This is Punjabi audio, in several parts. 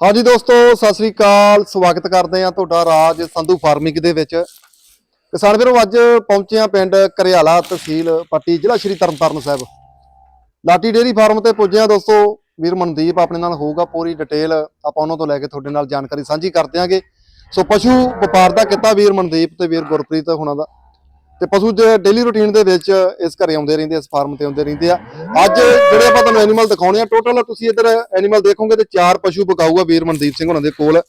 ਹਾਂਜੀ ਦੋਸਤੋ, ਸਤਿ ਸ੍ਰੀ ਅਕਾਲ। ਸਵਾਗਤ ਕਰਦੇ ਆ ਤੁਹਾਡਾ ਰਾਜ ਸੰਧੂ ਫਾਰਮਿੰਗ ਦੇ ਵਿੱਚ। ਕਿਸਾਨ ਵੀਰੋ, ਅੱਜ ਪਹੁੰਚੇ ਆ ਪਿੰਡ ਕਰਿਆਲਾ ਤਹਿਸੀਲ ਪੱਟੀ, ਜ਼ਿਲ੍ਹਾ ਸ਼੍ਰੀ ਤਰਨਤਾਰਨ ਸਾਹਿਬ। ਲਾਟੀ ਡੇਰੀ ਫਾਰਮ ਤੇ ਪੁੱਜੇ ਆ ਦੋਸਤੋ। ਵੀਰ ਮਨਦੀਪ ਆਪਣੇ ਨਾਲ ਹੋਊਗਾ ਪੂਰੀ ਡਿਟੇਲ। ਆਪਾਂ ਉਹਨਾਂ ਤੋਂ ਲੈ ਕੇ ਤੁਹਾਡੇ ਨਾਲ ਜਾਣਕਾਰੀ ਸਾਂਝੀ ਕਰ ਦਿਆਂਗੇ ਸੋ ਪਸ਼ੂ ਵਪਾਰ ਦਾ ਕਿੱਤਾ ਵੀਰ ਮਨਦੀਪ ਤੇ ਵੀਰ ਗੁਰਪ੍ਰੀਤ ਹੁਣਾਂ ਦਾ। ਤੇ ਪਸ਼ੂ ਦੇ ਡੇਲੀ ਰੁਟੀਨ ਦੇ ਵਿੱਚ ਇਸ ਘਰੇ ਆਉਂਦੇ ਰਹਿੰਦੇ ਇਸ ਫਾਰਮ ਤੇ ਆਉਂਦੇ ਰਹਿੰਦੇ ਆ। ਅੱਜ ਜਿਹੜੇ ਆਪਾਂ ਤੁਹਾਨੂੰ ਐਨੀਮਲ ਦਿਖਾਉਣੇ ਆ ਟੋਟਲ ਤੁਸੀਂ ਇੱਧਰ ਐਨੀਮਲ ਦੇਖੋਗੇ ਤੇ ਚਾਰ ਪਸ਼ੂ ਬਕਾਊਗਾ ਵੀਰ ਮਨਦੀਪ ਸਿੰਘ ਉਹਨਾਂ ਦੇ ਕੋਲ।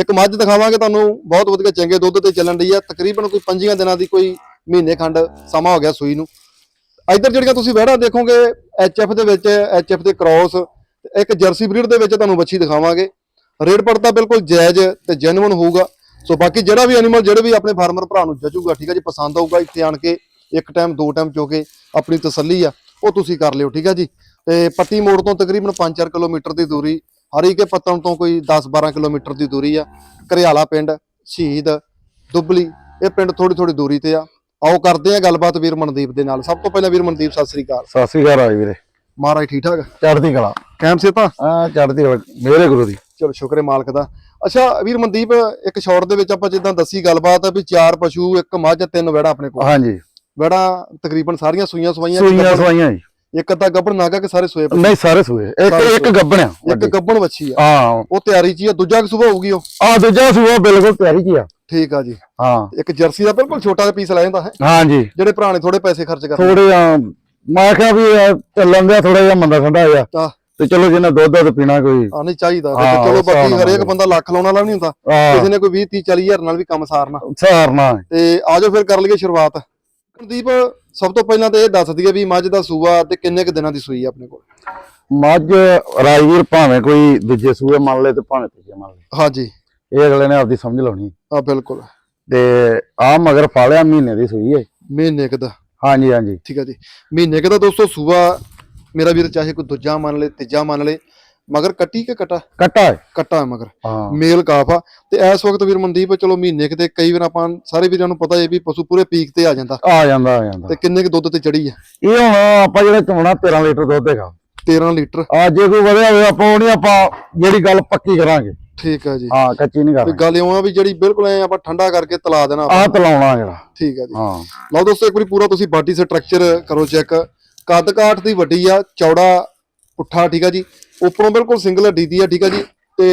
ਇੱਕ ਮੱਝ ਦਿਖਾਵਾਂਗੇ ਤੁਹਾਨੂੰ, ਬਹੁਤ ਵਧੀਆ ਚੰਗੇ ਦੁੱਧ ਤੇ ਚੱਲਣ ਡਈ ਆ। ਤਕਰੀਬਨ ਕੋਈ 5 ਦਿਨਾਂ ਦੀ ਕੋਈ ਮਹੀਨੇ ਖੰਡ ਸਮਾਂ ਹੋ ਗਿਆ ਸੂਈ ਨੂੰ। ਇੱਧਰ ਜਿਹੜੀਆਂ ਤੁਸੀਂ ਵਹਿੜਾ ਦੇਖੋਗੇ ਐਚਐਫ ਦੇ ਵਿੱਚ ਐਚਐਫ ਦੇ ਕ੍ਰਾਸ ਇੱਕ ਜਰਸੀ ਬਰੀਡ ਦੇ ਵਿੱਚ ਤੁਹਾਨੂੰ ਵੱਛੀ ਦਿਖਾਵਾਂਗੇ। ਰੇਟ ਪੜਤਾ ਬਿਲਕੁਲ ਜਾਇਜ਼ ਤੇ ਜੈਨੂਇਨ ਹੋਊਗਾ। ਸੋ ਬਾਕੀ ਜਿਹੜਾ ਵੀ ਐਨੀਮਲ ਜਿਹੜੇ ਵੀ ਆਪਣੇ ਫਾਰਮਰ ਭਰਾ ਨੂੰ ਜਚੂਗਾ ਠੀਕ ਹੈ ਜੀ ਪਸੰਦ ਆਊਗਾ ਇੱਥੇ ਆਣ ਕੇ ਇੱਕ ਟਾਈਮ ਦੋ ਟਾਈਮ ਚੋ ਕੇ ਆਪਣੀ ਤਸੱਲੀ ਆ ਉਹ ਤੁਸੀਂ ਕਰ ਲਿਓ ਠੀਕ ਹੈ ਜੀ। ਤੇ ਪੱਟੀ ਮੋੜ ਤੋਂ ਤਕਰੀਬਨ 5-4 ਕਿਲੋਮੀਟਰ ਦੀ ਦੂਰੀ ਹਰੀਕੇ ਪੱਤਣ ਤੋਂ ਕੋਈ 10-12 ਕਿਲੋਮੀਟਰ ਦੀ ਦੂਰੀ ਆ। ਘਰਿਆਲਾ ਪਿੰਡ ਸ਼ਹੀਦ ਦੁੱਬਲੀ ਇਹ ਪਿੰਡ ਥੋੜੀ ਥੋੜੀ ਦੂਰੀ ਤੇ ਆ। ਆਓ ਕਰਦੇ ਆ ਗੱਲਬਾਤ ਵੀਰ ਮਨਦੀਪ ਦੇ ਨਾਲ। ਸਭ ਤੋਂ ਪਹਿਲਾਂ ਵੀਰ ਮਨਦੀਪ ਸਤਿ ਸ੍ਰੀ ਅਕਾਲ। ਸਤਿ ਸ੍ਰੀ ਅਕਾਲ ਆਈ ਵੀਰੇ। ਮਹਾਰਾਜ ਠੀਕ ਠਾਕ? ਚੜ੍ਹਦੀ ਕਲਾ। ਕੈਮ ਸੇ ਤਾਂ ਆ ਚੜ੍ਹਦੀ ਮੇਰੇ ਗੁਰੂ ਦੀ। ਚਲੋ ਸ਼ੁਕਰ ਹੈ ਮਾਲਕ ਦਾ। ਅੱਛਾ ਵੀਰ ਮਨਦੀਪ ਇੱਕ ਸ਼ਾਰਟ ਦੇ ਵਿੱਚ ਆਪਾਂ ਜਿੱਦਾਂ ਦੱਸੀ ਗੱਲਬਾਤ ਆ ਵੀ ਚਾਰ ਪਸ਼ੂ ਇੱਕ ਮੱਝ ਤਿੰਨ ਵੜਾ ਆਪਣੇ ਕੋਲ। ਹਾਂਜੀ। ਵੜਾ ਤਕਰੀਬਨ ਸਾਰੀਆਂ ਸੂਈਆਂ ਸਵਾਈਆਂ ਸੂਈਆਂ ਸਵਾਈਆਂ ਜੀ। ਇੱਕ ਅੱਧਾ ਗੱਭਣ ਨਾਗਾ ਕਿ ਸਾਰੇ ਸੋਏ? ਨਹੀਂ ਸਾਰੇ ਸੂਏ। ਇੱਕ ਇੱਕ ਗੱਬਣਿਆ ਇੱਕ ਗੱਭਣ ਵੱਛੀ ਆ। ਹਾਂ। ਉਹ ਤਿਆਰੀ ਚ ਹੀ ਆ। ਦੂਜਾ ਸੁਭਾ ਹੋਊਗੀ ਉਹ? ਆ ਦੂਜਾ ਸੂਆ ਬਿਲਕੁਲ ਤਿਆਰੀ ਕੀ ਆ। ਠੀਕ ਆ ਜੀ। ਹਾਂ। ਇੱਕ ਜਰਸੀ ਦਾ ਬਿਲਕੁਲ ਛੋਟਾ ਜਿਹਾ ਪੀਸ ਲੈ ਜਾਂਦਾ ਹੈ। ਹਾਂਜੀ ਜਿਹੜੇ ਭਰਾ ਨੇ ਥੋੜੇ ਪੈਸੇ ਖਰਚ ਕਰਦੇ ਥੋੜੇ ਆ ਮੈਂ ਕਿਹਾ ਵੀ ਚੱਲਣ ਦਿਆ ਥੋੜਾ ਜਿਹਾ ਮੰਦਾ ਆ ਆ ਤੇ ਚਲੋ ਜਿਹਨੇ ਦੁੱਧ ਦੁੱਧ ਪੀਣਾ ਕੋਈ। ਆ ਨਹੀਂ ਚਾਹੀਦਾ। ਹਾਂ, ਤੇ ਚਲੋ ਉਸ ਹਿਸਾਬ ਬਾਕੀ ਨਾਲ ਹਰੇਕ ਬੰਦਾ ਲੱਖ ਲਾਉਣ ਵਾਲਾ ਨਹੀਂ ਹੁੰਦਾ। ਆ ਕਿਸੇ ਨੇ ਕੋਈ 20 30 40 ਹਜ਼ਾਰ ਨਾਲ ਵੀ ਕੰਮ ਸਾਰਨਾ। ਸਾਰਨਾ। ਤੇ ਆਜੋ ਫਿਰ ਕਰ ਲਈਏ ਸ਼ੁਰੂਆਤ। ਮਨਦੀਪ ਸਭ ਤੋਂ ਪਹਿਲਾਂ ਤਾਂ ਇਹ ਦੱਸ ਦਈਏ ਵੀ ਮੱਝ ਦਾ ਸੂਆ ਤੇ ਕਿੰਨੇ ਕੁ ਦਿਨਾਂ ਦੀ ਸੂਈ ਆ ਆਪਣੇ ਕੋਲ? ਮੱਝ ਰਾਜਵੀਰ ਭਾਵੇਂ ਕੋਈ ਦੂਜੇ ਸੂਏ ਮੰਨ ਲੈ ਤੇ ਭਾਵੇਂ ਤੀਜੇ ਮੰਨ ਲੈ। ਹਾਂਜੀ। ਇਹ ਅਗਲੇ ਨੇ ਆਪਦੀ ਸਮਝ ਲਾਉਣੀ। ਆ ਬਿਲਕੁਲ। ਤੇ ਆ ਮਗਰ ਫਾਲਿਆ ਮਹੀਨੇ ਦੀ ਸੂਈ ਹੈ ਮਹੀਨੇ ਕੁ ਦਾ। ਹਾਂਜੀ ਹਾਂਜੀ। ਠੀਕ ਹੈ ਜੀ। ਮਹੀਨੇ ਕੁ ਦਾ ਦੋਸਤੋ ਸੂਆ ਮੇਰਾ ਵੀਰ ਚਾਹੇ ਕੋਈ ਦੂਜਾ ਮੰਨ ਲੇ ਤੀਜਾ ਮੰਨ ਲੇ ਮਗਰ ਕੱਟੀ ਕਿ ਕਟਾ? ਕੱਟਾ ਹੈ। ਕੱਟਾ ਹੈ ਮਗਰ। ਹਾਂ। ਮੇਲ ਕਾਫ ਆ। ਤੇ ਇਸ ਵਕਤ ਵੀਰ ਮਨਦੀਪ ਚਲੋ ਮਹੀਨੇ ਕਿਤੇ ਕਈ ਵਾਰ ਆਪਾਂ ਸਾਰੇ ਵੀਰਾਂ ਨੂੰ ਪਤਾ ਹੈ ਵੀ ਪਸ਼ੂ ਪੂਰੇ ਪੀਕ ਤੇ ਆ ਜਾਂਦਾ। ਆ ਜਾਂਦਾ ਆ ਜਾਂਦਾ। ਤੇ ਕਿੰਨੇ ਕੁ ਦੁੱਧ ਤੇ ਚੜੀ ਆ? ਇਹ ਹੁਣ ਆਪਾਂ ਜਿਹੜਾ ਚੋਣਾ 13 ਲੀਟਰ ਦੁੱਧ ਹੈਗਾ। 13 ਲੀਟਰ। ਆ ਜੇ ਕੋਈ ਵਧਿਆ ਹੋਵੇ ਆਪਾਂ ਉਹ ਨਹੀਂ ਆਪਾਂ ਜਿਹੜੀ ਗੱਲ ਪੱਕੀ ਕਰਾਂਗੇ। ਠੀਕ ਹੈ ਜੀ। ਹਾਂ ਕੱਚੀ ਨਹੀਂ ਕਰਾਂਗੇ ਗੱਲ ਇਉਂ ਆ ਵੀ ਜਿਹੜੀ ਬਿਲਕੁਲ ਐ ਆਪਾਂ ਠੰਡਾ ਕਰਕੇ ਤਲਾ ਦੇਣਾ। ਆਹ ਤਲਾਉਣਾ ਜਿਹੜਾ। ਠੀਕ ਹੈ ਜੀ। ਹਾਂ। ਲਓ ਦੋਸਤੋ ਇੱਕ ਵਾਰੀ ਪੂਰਾ ਤੁਸੀਂ ਬਾਡੀ ਸਟਰਕਚਰ ਕਰੋ ਚੈੱਕ। ਕੱਦ ਕਾਠ ਦੀ ਵੱਡੀ ਆ, ਚੌੜਾ ਪੁੱਠਾ, ਠੀਕ ਆ ਜੀ। ਉੱਪਰੋਂ ਬਿਲਕੁਲ ਸਿੰਗਲ ਹੱਡੀ ਦੀ ਆ, ਠੀਕ ਆ ਜੀ। ਤੇ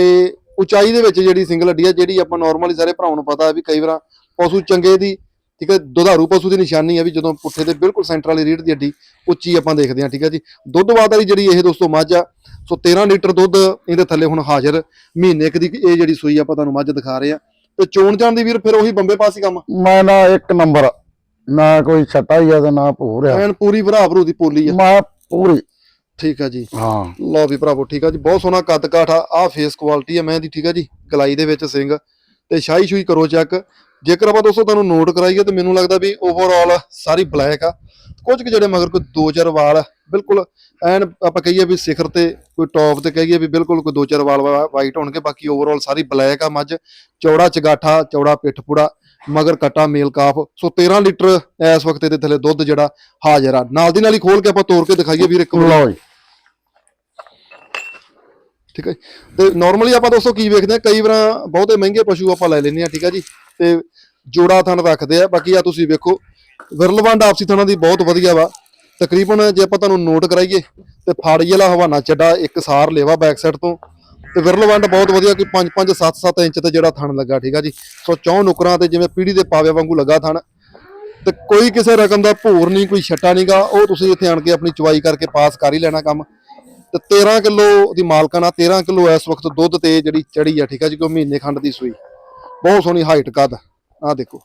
ਉਚਾਈ ਦੇ ਵਿੱਚ ਜਿਹੜੀ ਸਿੰਗਲ ਹੱਡੀ ਆ, ਜਿਹੜੀ ਆਪਾਂ ਨਾਰਮਲੀ ਸਾਰੇ ਭਰਾਵਾਂ ਨੂੰ ਪਤਾ ਵੀ ਕਈ ਵਾਰ ਪਸ਼ੂ ਚੰਗੇ ਦੀ, ਠੀਕ ਹੈ ਦੁਧਾਰੂ ਪਸ਼ੂ ਦੀ ਨਿਸ਼ਾਨੀ ਆ ਵੀ ਜਦੋਂ ਪੁੱਠੇ ਦੇ ਬਿਲਕੁਲ ਸੈਂਟਰ ਵਾਲੀ ਰੀੜ ਦੀ ਹੱਡੀ ਉੱਚੀ ਆਪਾਂ ਦੇਖਦੇ ਹਾਂ, ਠੀਕ ਆ ਜੀ। ਦੁੱਧ ਬਾਦ ਵਾਲੀ ਜਿਹੜੀ ਇਹ ਦੋਸਤੋ ਮੱਝ ਆ, ਸੋ 13 ਲੀਟਰ ਦੁੱਧ ਇਹਦੇ ਥੱਲੇ ਹੁਣ ਹਾਜ਼ਰ, ਮਹੀਨੇ ਕੁ ਦੀ ਇਹ ਜਿਹੜੀ ਸੂਈ ਆਪਾਂ ਤੁਹਾਨੂੰ ਮੱਝ ਦਿਖਾ ਰਹੇ ਆ ਤੇ ਚੋਣ ਜਾਣ ਦੀ ਵੀਰ, ਫਿਰ ਉਹੀ ਬੰਬੇ ਪਾਸ ਹੀ ਕੰਮ? ਮੈਂ ਨਾ ਇੱਕ ਨੰਬਰ ਨਾ ਕੋਈ ਛੱਟਾ ਹੀ ਆ ਤੇ ਨਾ ਭੂਰ ਆ। ਐਨ ਪੂਰੀ ਭਰਾ ਭਰੂ ਦੀ ਪੋਲੀ ਆ। ਮੈਂ ਪੂਰੀ। ਠੀਕ ਆ ਜੀ। ਹਾਂ। ਲਓ ਵੀ ਭਰਾਵੋ ਠੀਕ ਆ ਜੀ। ਬਹੁਤ ਸੋਹਣਾ ਕੱਦ ਕਾਠ ਆ। ਆ ਫੇਸ ਕੁਆਲਿਟੀ ਆ ਮੈਂ ਦੀ ਠੀਕ ਆ ਜੀ। ਗਲਾਈ ਦੇ ਵਿੱਚ ਸਿੰਘ। ਤੇ ਸ਼ਾਹੀ ਸ਼ੂਈ ਕਰੋ ਚੈੱਕ। ਜੇਕਰ ਆਪਾਂ ਦੋਸਤੋ ਤੁਹਾਨੂੰ ਨੋਟ ਕਰਾਈਏ ਤੇ ਮੈਨੂੰ ਲੱਗਦਾ ਵੀ ਓਵਰਆਲ ਸਾਰੀ ਬਲੈਕ ਆ। ਕੁਝ ਕੁ ਜਿਹੜੇ ਮਗਰ ਕੋਈ ਦੋ ਚਾਰ ਵਾਲ ਬਿਲਕੁਲ ਐਨ ਆਪਾਂ ਕਹੀਏ ਵੀ ਸਿਖਰ ਤੇ ਕੋਈ ਟੌਪ ਤੇ ਕਹੀਏ ਵੀ ਬਿਲਕੁਲ ਕੋਈ ਦੋ ਚਾਰ ਵਾਲ ਵਾਈਟ ਹੋਣਗੇ। ਬਾਕੀ ਓਵਰਆਲ ਸਾਰੀ ਬਲੈਕ ਆ ਮੱਝ। ਚੌੜਾ ਚਗਾਠਾ ਚੌੜਾ ਪਿੱਠ ਪੂੜਾ। ਮਗਰ ਕਟਾ ਮੇਲ ਕਾਫ। ਸੋ 13 ਲੀਟਰ ਇਸ ਵਕਤ ਇਹਦੇ ਥੱਲੇ ਦੁੱਧ ਜਿਹੜਾ ਹਾਜ਼ਰ ਆ। ਨਾਲ ਦੀ ਨਾਲ ਹੀ ਖੋਲ ਕੇ ਆਪਾਂ ਤੋੜ ਕੇ ਦਿਖਾਈਏ ਵੀਰ ਇੱਕ ਵਾਰੀ। ਲਓ ਜੀ। ਠੀਕ ਹੈ। ਤੇ ਨਾਰਮਲੀ ਆਪਾਂ ਦੋਸਤੋ ਕੀ ਵੇਖਦੇ ਆ? ਕਈ ਵਾਰ ਬਹੁਤੇ ਮਹਿੰਗੇ ਪਸ਼ੂ ਆਪਾਂ ਲੈ ਲੈਂਦੇ ਆ ਠੀਕ ਹੈ ਜੀ। ਤੇ ਜੋੜਾ ਥਣ ਰੱਖਦੇ ਆ। ਬਾਕੀ ਆ ਤੁਸੀਂ ਵੇਖੋ ਵਿਰਲਵੰਡ ਆਪਸੀ ਥਣਾਂ ਦੀ ਬਹੁਤ ਵਧੀਆ ਵਾ। ਤਕਰੀਬਨ ਜੇ ਆਪਾਂ ਤੁਹਾਨੂੰ ਨੋਟ ਕਰਾਈਏ ਤੇ ਫਾੜੀ ਵਾਲਾ ਹਵਾਨਾ ਚੱਡਾ ਇੱਕ ਸਾਰ ਲੇਵਾ ਬੈਕ ਸਾਈਡ ਤੋਂ। ਤੇ ਵਿਰਲਵੰਡ ਬਹੁਤ ਵਧੀਆ ਕੋਈ 5 5 7 7 ਇੰਚ ਤੇ ਜਿਹੜਾ ਥਣ ਲੱਗਾ, ਠੀਕ ਆ ਜੀ? ਸੋ ਚੌਂ ਨੁਕਰਾਂ ਤੇ ਜਿਵੇਂ ਪੀੜੀ ਦੇ ਪਾਵੇ ਵਾਂਗੂ ਲੱਗਾ ਥਣ। ਤੇ ਕੋਈ ਕਿਸੇ ਰਕਮ ਦਾ ਭੂਰ ਨਹੀਂ, ਕੋਈ ਛੱਟਾ ਨਹੀਂਗਾ ਉਹ ਤੁਸੀਂ ਇੱਥੇ ਆਣ ਕੇ ਆਪਣੀ ਚਵਾਈ ਕਰਕੇ ਪਾਸ ਕਰ ਹੀ ਲੈਣਾ ਕੰਮ। ਤੇ 13 ਕਿਲੋ ਦੀ ਮਾਲਕਾਨਾ 13 ਕਿਲੋ ਇਸ ਵਕਤ ਦੁੱਧ ਤੇ ਜਿਹੜੀ ਚੜੀ ਆ, ਠੀਕ ਆ ਜੀ ਕੋਈ ਮਹੀਨੇ ਖੰਡ ਦੀ ਸੂਈ। ਬਹੁਤ ਸੋਹਣੀ ਹਾਈਟ ਕੱਦ ਆ ਦੇਖੋ।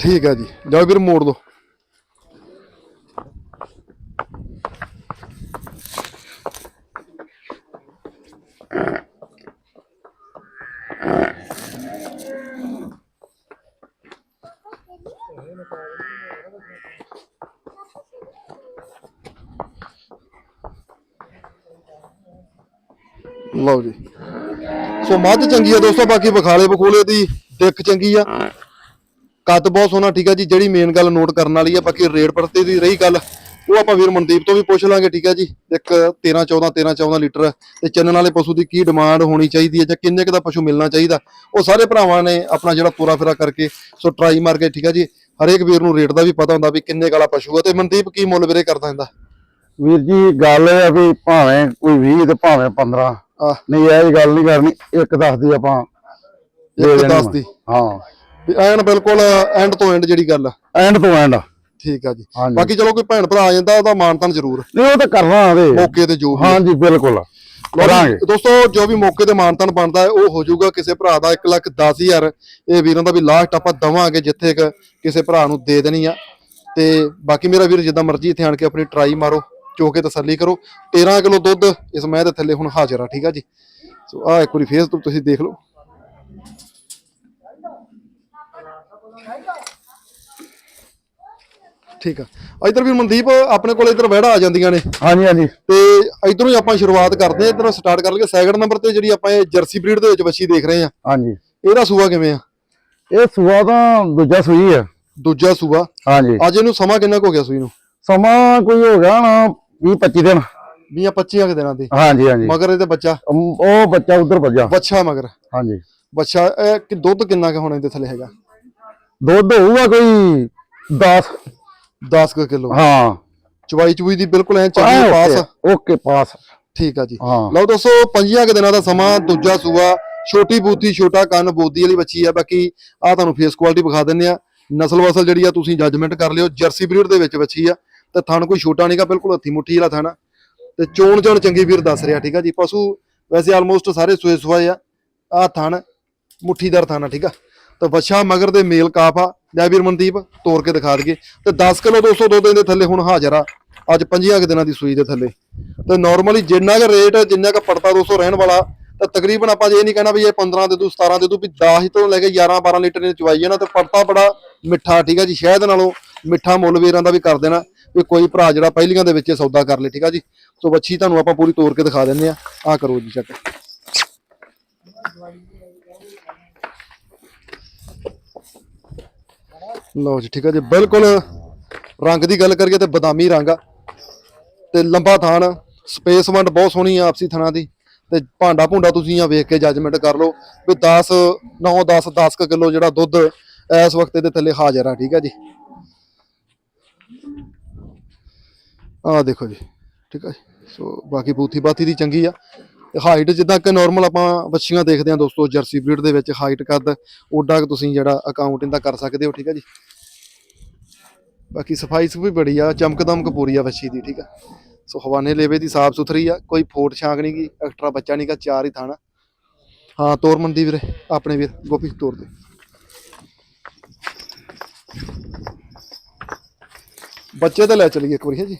ਠੀਕ ਆ ਜੀ, ਜਾਓ ਵੀਰ ਮੋੜ ਦੋ। ਲਓ ਜੀ। ਸੋ ਮੱਝ ਚੰਗੀ ਆ ਦੋਸਤੋ, ਬਾਕੀ ਬਖਾਲੇ ਬਖੂਲੇ ਦੀ ਦਿੱਖ ਚੰਗੀ ਆ। ਕੱਦ ਬਹੁਤ ਸੋਹਣਾ, ਠੀਕ ਆ ਜੀ। ਜਿਹੜੀ ਮੇਨ ਗੱਲ ਨੋਟ ਕਰਨ ਵਾਲੀ ਆ, ਬਾਕੀ ਰੇਟ ਪਰਤੇ ਦੀ ਰਹੀ ਗੱਲ, ਉਹ ਆਪਾਂ ਵੀਰ ਮਨਦੀਪ ਤੋਂ ਵੀ ਪੁੱਛ ਲਾਂਗੇ, ਠੀਕ ਹੈ ਜੀ। ਇੱਕ 13 14 13 14 ਲੀਟਰ ਤੇ ਚੰਨਣ ਵਾਲੇ ਪਸ਼ੂ ਦੀ ਕੀ ਡਿਮਾਂਡ ਹੋਣੀ ਚਾਹੀਦੀ ਹੈ ਜਾਂ ਕਿੰਨੇ ਕੁ ਦਾ ਪਸ਼ੂ ਮਿਲਣਾ ਚਾਹੀਦਾ, ਉਹ ਸਾਰੇ ਭਰਾਵਾਂ ਨੇ ਆਪਣਾ ਜਿਹੜਾ ਪੂਰਾ ਫੇਰਾ ਕਰਕੇ, ਸੋ ਟਰਾਈ ਮਾਰ ਕੇ, ਠੀਕ ਹੈ ਜੀ। ਹਰੇਕ ਵੀਰ ਨੂੰ ਰੇਟ ਦਾ ਵੀ ਪਤਾ ਹੁੰਦਾ ਵੀ ਕਿੰਨੇ ਕੁ ਪਸ਼ੂ ਹੈ ਤੇ ਮਨਦੀਪ, ਕੀ ਮੁੱਲ ਵੀਰੇ ਕਰਦਾ ਇਹਦਾ? ਵੀਰ ਜੀ, ਗੱਲ ਹੈ ਵੀ ਭਾਵੇਂ ਕੋਈ 20 ਤੇ ਭਾਵੇਂ 15 ਨਹੀਂ ਇਹ ਗੱਲ ਨਹੀਂ ਕਰਨੀ ਇੱਕ ਦੱਸ ਦੀ ਆਪਾਂ। ਇੱਕ ਦੱਸ। ਦੀ। ਹਾਂ। ਵੀ ਐਨ ਬਿਲਕੁਲ ਐਂਡ ਤੋਂ ਐਂਡ ਜਿਹੜੀ ਗੱਲ ਐਂਡ ਤੋਂ ਐਂਡ ਠੀਕ ਆ ਜੀ। ਬਾਕੀ ਚਲੋ ਕੋਈ ਭੈਣ ਭਰਾ ਆ ਜਾਂਦਾ ਉਹਦਾ ਮਾਨਤਨ ਜ਼ਰੂਰ। ਨਹੀਂ ਉਹ ਤਾਂ ਕਰਨਾ ਆਵੇ ਮੌਕੇ ਤੇ ਜੋ ਵੀ ਹਾਂਜੀ ਬਿਲਕੁਲ। ਕਰਾਂਗੇ ਜੀ, ਦੋਸਤੋ ਜੋ ਵੀ ਮੌਕੇ ਤੇ ਮਾਨਤਨ ਬਣਦਾ ਹੈ ਉਹ ਹੋ ਜਾਊਗਾ ਕਿਸੇ ਭਰਾ ਦਾ 1 ਲੱਖ 10000 ਇਹ ਵੀਰਾਂ ਦਾ ਵੀ ਲਾਸਟ ਆਪਾਂ ਦਵਾਂਗੇ ਜਿੱਥੇ ਕਿਸੇ ਭਰਾ ਨੂੰ ਦੇ ਦੇਣੀ ਆ। ਤੇ ਬਾਕੀ ਮੇਰਾ ਵੀਰ ਜਿੱਦਾਂ ਮਰਜ਼ੀ ਇੱਥੇ ਆਣ ਕੇ ਆਪਣੀ ਟਰਾਈ ਮਾਰੋ। ਚੋ ਕੇ ਤਸੱਲੀ ਕਰੋ। 13 ਕਿਲੋ ਦੁੱਧ ਇਸ ਮੈਂ ਦੇ ਥੱਲੇ ਹੁਣ ਹਾਜ਼ਰ ਆ ਠੀਕ ਆ ਜੀ? ਸੋ ਆ ਇੱਕ ਵਾਰੀ ਫੇਸ ਤੋਂ ਤੁਸੀਂ ਦੇਖ ਲਓ। ਠੀਕ ਆ। ਇਧਰ ਵੀ ਮਨਦੀਪ ਆਪਣੇ ਕੋਲ ਇਧਰ ਵਹਿੜਾ ਆ ਜਾਂਦੀਆਂ ਨੇ। ਹਾਂਜੀ ਹਾਂਜੀ। ਤੇ ਇਧਰੋਂ ਹੀ ਆਪਾਂ ਸ਼ੁਰੂਆਤ ਕਰਦੇ ਆ। ਇਧਰੋਂ ਸਟਾਰਟ ਕਰ ਲਈਏ। ਸੈਕਿੰਡ ਨੰਬਰ ਤੇ ਜਿਹੜੀ ਆਪਾਂ ਇਹ ਜਰਸੀ ਬਰੀਡ ਦੇ ਵਿੱਚ ਬੱਚੀ ਦੇਖ ਰਹੇ ਆ। ਹਾਂਜੀ। ਇਹਦਾ ਸੂਆ ਕਿਵੇਂ ਆ? ਇਹ ਸੂਆ ਤਾਂ ਦੂਜਾ ਸੂਈ ਆ। ਦੂਜਾ ਸੂਆ। ਹਾਂਜੀ। ਅੱਜ ਇਹਨੂੰ ਸਮਾਂ ਕਿੰਨਾ ਕੁ ਹੋ ਗਿਆ ਸੂਈ ਨੂੰ? ਸਮਾਂ ਕੋਈ ਹੋ ਗਿਆ ਨਾ 20 25 ਦਿਨ। 20 25 ਕੁ ਦਿਨਾਂ ਦੀ। ਹਾਂਜੀ ਹਾਂਜੀ। ਮਗਰ ਇਹਦੇ ਬੱਚਾ? ਉਹ ਬੱਚਾ ਉਧਰ ਭੱਜਾ ਬੱਚਾ ਮਗਰ। ਹਾਂਜੀ। ਬੱਚਾ ਇਹ ਕਿ ਦੁੱਧ ਕਿੰਨਾ ਕੁ ਹੋਣਾ ਇਹਦੇ ਥੱਲੇ ਹੈਗਾ? ਦੁੱਧ ਹੋਊਗਾ ਕੋਈ 10 10 ਕਿਲੋ। ਹਾਂ। ਚਵਾਈ ਚੁਈ ਦੀ ਬਿਲਕੁਲ ਐ ਚੰਗੀ ਪਾਸ। ਓਕੇ ਪਾਸ। ਠੀਕ ਆ ਜੀ। ਲਓ ਦੋਸਤੋ ਪੰਜੀਆਂ ਕੁ ਦਿਨਾਂ ਦਾ ਸਮਾਂ ਦੂਜਾ ਸੂਆ ਛੋਟੀ ਬੂਥੀ ਛੋਟਾ ਕੰਨ ਬੋਦੀ ਵਾਲੀ ਬੱਚੀ ਆ। ਬਾਕੀ ਆ ਤੁਹਾਨੂੰ ਫੇਸ ਕੁਆਲਿਟੀ ਵਿਖਾ ਦਿੰਨੇ ਆ। ਨਸਲ ਵਸਲ ਜਿਹੜੀ ਆ ਤੁਸੀਂ ਜੱਜਮੈਂਟ ਕਰ ਲਿਓ। ਜਰਸੀ ਬਰੀਡ ਦੇ ਵਿੱਚ ਬੱਚੀ ਆ। ਤੇ ਥਣ ਕੋਈ ਛੋਟਾ ਨਹੀਂਗਾ ਬਿਲਕੁਲ ਹੱਥੀ ਮੁੱਠੀ ਵਾਲਾ ਥਣ। ਆ। ਤੇ ਚੋਣ ਚੋਣ ਚੰਗੀ ਵੀਰ ਦੱਸ ਰਿਹਾ, ਠੀਕ ਆ ਜੀ? ਪਸ਼ੂ ਵੈਸੇ ਆਲਮੋਸਟ ਸਾਰੇ ਸੂਏ ਸੁਆਏ ਆ। ਆ ਥਣ, ਮੁੱਠੀਦਾਰ ਥਣ ਆ ਠੀਕ ਆ? ਤਾਂ ਬੱਚਾ ਮਗਰ ਦੇ ਮੇਲ ਕਾਫ ਆ। ਲੈ ਵੀਰ ਮਨਦੀਪ ਤੋੜ ਕੇ ਦਿਖਾ ਦਈਏ। ਤੇ 10 ਕਿਲੋ 200 ਦੁੱਧ ਦੇ ਥੱਲੇ ਹੁਣ ਹਾਜ਼ਰ ਆ। ਅੱਜ ਪੰਜੀਆਂ ਕੁ ਦਿਨਾਂ ਦੀ ਸੂਈ ਦੇ ਥੱਲੇ। ਤੇ ਨਾਰਮਲੀ ਜਿੰਨਾ ਕੁ ਰੇਟ ਜਿੰਨਾ ਕੁ ਪੜਤਾ 200 ਰਹਿਣ ਵਾਲਾ, ਤਾਂ ਤਕਰੀਬਨ ਆਪਾਂ ਜੇ ਇਹ ਨਹੀਂ ਕਹਿਣਾ ਵੀ ਇਹ 15 ਦੇ ਦੂ 17 ਦੇ ਦੂ, ਵੀ 10 ਤੋਂ ਲੈ ਕੇ 11 12 ਲੀਟਰ ਨੇ ਚਵਾਈ ਜਾਣਾ, ਤੇ ਪੜਤਾ ਬੜਾ ਮਿੱਠਾ, ਠੀਕ ਆ ਜੀ? ਸ਼ਹਿਦ ਨਾਲੋਂ ਮਿੱਠਾ ਮੁੱਲ ਵੀਰਾਂ ਦਾ ਵੀ ਕਰ ਦੇਣਾ। ਵੀ ਕੋਈ ਭਰਾ ਜਿਹੜਾ ਪਹਿਲੀਆਂ ਦੇ ਵਿੱਚ ਇਹ ਸੌਦਾ ਕਰ ਲੇ, ਠੀਕ ਆ ਜੀ? ਸੋ ਵੱਛੀ ਤੁਹਾਨੂੰ ਆਪਾਂ ਪੂਰੀ ਤੋੜ ਕੇ ਦਿਖਾ ਦਿੰਦੇ ਆ ਆ ਕਰੋ ਜੀ ਚੈੱਕ। ਲਓ ਜੀ, ਠੀਕ ਆ ਜੀ, ਬਿਲਕੁਲ ਰੰਗ ਦੀ ਗੱਲ ਕਰੀਏ ਤੇ ਬਦਾਮੀ ਰੰਗ ਆ। ਤੇ ਲੰਬਾ ਥਾਣ, ਸਪੇਸ ਵੰਡ ਬਹੁਤ ਸੋਹਣੀ ਆ ਆਪਸੀ ਥਣਾ ਦੀ। ਤੇ ਭਾਂਡਾ ਭੁੰਡਾ ਤੁਸੀਂ ਆ ਵੇਖ ਕੇ ਜੱਜਮੈਂਟ ਕਰ ਲਓ ਵੀ 10 9 10 10 ਕਿਲੋ ਜਿਹੜਾ ਦੁੱਧ ਇਸ ਵਕਤ ਇਹਦੇ ਥੱਲੇ ਹਾਜ਼ਰ ਆ, ਠੀਕ ਆ ਜੀ। ਆ ਦੇਖੋ ਜੀ, ਠੀਕ ਹੈ ਸੋ ਬਾਕੀ ਬੂਥੀ ਬਾਥੀ ਦੀ ਚੰਗੀ ਆ। ਹਾਈਟ ਜਿੱਦਾਂ ਕਿ ਨਾਰਮਲ ਆਪਾਂ ਬੱਚੀਆਂ ਦੇਖਦੇ ਆ ਦੋਸਤੋ, ਜਰਸੀ ਬਰੀਡ ਦੇ ਵਿੱਚ ਹਾਈਟ ਕੱਦ, ਓਡਾ ਕੁ ਤੁਸੀਂ ਜਿਹੜਾ ਅਕਾਊਂਟ ਇਹਦਾ ਕਰ ਸਕਦੇ ਹੋ, ਠੀਕ ਆ ਜੀ। ਬਾਕੀ ਸਫ਼ਾਈ ਸੁ ਬੜੀ ਆ ਚਮਕ ਦਮਕ ਪੂਰੀ ਆ ਬੱਚੀ ਦੀ, ਠੀਕ ਆ। ਸੋ ਹਵਾਨੇ ਲੇਵੇ ਦੀ ਸਾਫ਼ ਸੁਥਰੀ ਆ, ਕੋਈ ਫੋਟ ਛਾਂਕ ਨਹੀਂ ਗੀ ਐਕਸਟਰਾ ਬੱਚਾ ਨਹੀਂਗਾ ਚਾਰ ਹੀ ਥਾਣਾ ਹਾਂ, ਤੋਰ ਮੰਦੀ ਵੀਰੇ, ਆਪਣੇ ਵੀਰ, ਗੋਪੀ, ਤੋਰ ਦੇ। ਬੱਚੇ ਤਾਂ ਲੈ ਚਲੀਏ ਇੱਕ ਵਾਰੀ, ਹੈ ਜੀ।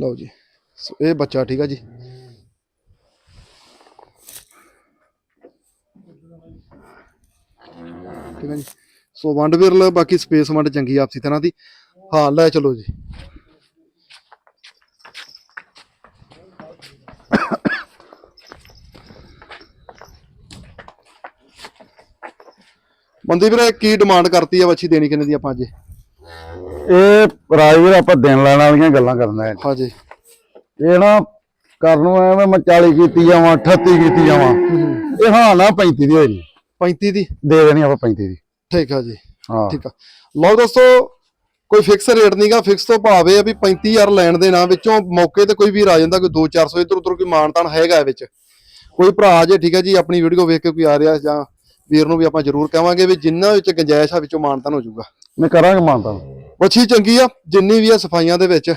ਲਓ ਜੀ। ਸੋ ਇਹ ਬੱਚਾ ਠੀਕ ਆ ਜੀ। ਠੀਕ ਹੈ ਜੀ। ਸੋ ਵੰਡ ਵਿਰਲ ਬਾਕੀ ਸਪੇਸ ਵੰਡ ਚੰਗੀ ਆਪਸੀ ਤਰ੍ਹਾਂ ਦੀ। ਹਾਂ, ਲੈ ਚਲੋ ਜੀ। ਮਨਦੀਪ ਵੀਰੇ, ਕੀ ਡਿਮਾਂਡ ਕਰਤੀ ਆ ਬੱਚੀ ਦੇਣੀ ਕਿੰਨੇ ਦੀ ਆਪਾਂ ਅੱਜ? ਇਹ ਰਾਜਵੀਰ ਆਪਾਂ ਦਿਨ ਲੈਣ ਵਾਲੀਆਂ ਗੱਲਾਂ ਕਰਨਾ ਹੈ। ਹਾਂਜੀ। ਇਹ ਨਾ ਕਰਨ ਨੂੰ ਐਵੇਂ ਮੈਂ 40 ਕੀਤੀ ਜਾਵਾਂ 38 ਕੀਤੀ ਜਾਵਾਂ। ਇਹ ਹਾਂ ਨਾ 35 ਦੀ ਹੋਈ 35 ਦੀ? ਦੇ ਦੇਣੀ ਆਪਾਂ 35 ਦੀ। ਠੀਕ ਆ ਜੀ। ਹਾਂ। ਠੀਕ ਆ। ਲਓ ਦੋਸਤੋ ਕੋਈ ਫਿਕਸ ਰੇਟ ਨਹੀਂਗਾ ਫਿਕਸ ਤੋਂ ਭਾਵੇਂ ਆ ਵੀ 35000 ਲੈਣ ਦੇ ਨਾਂ ਵਿੱਚੋਂ ਮੌਕੇ ਤੇ ਕੋਈ ਵੀਰ ਆ ਜਾਂਦਾ ਕੋਈ 2-400 ਇੱਧਰ ਉੱਧਰ ਕੋਈ ਮਾਨਤਾਨ ਹੈਗਾ ਇਹ ਵਿੱਚ। ਕੋਈ ਭਰਾ ਜੇ ਠੀਕ ਹੈ ਜੀ ਆਪਣੀ ਵੀਡੀਓ ਵੇਖ ਕੇ ਕੋਈ ਆ ਰਿਹਾ ਜਾਂ ਵੀਰ ਨੂੰ ਵੀ ਆਪਾਂ ਜ਼ਰੂਰ ਕਹਾਂਗੇ ਵੀ ਜਿੰਨਾ ਵਿੱਚ ਗੁੰਜਾਇਸ਼ ਆ ਵਿੱਚੋਂ ਮਾਨਤਾਨ ਹੋ ਜਾਊਗਾ। ਮੈਂ ਕਰਾਂਗਾ ਮਾਨਤਾ ਵੱਛੀ ਚੰਗੀ ਆ ਜਿੰਨੀ ਵੀ ਆ ਸਫਾਈਆਂ ਦੇ ਵਿੱਚ।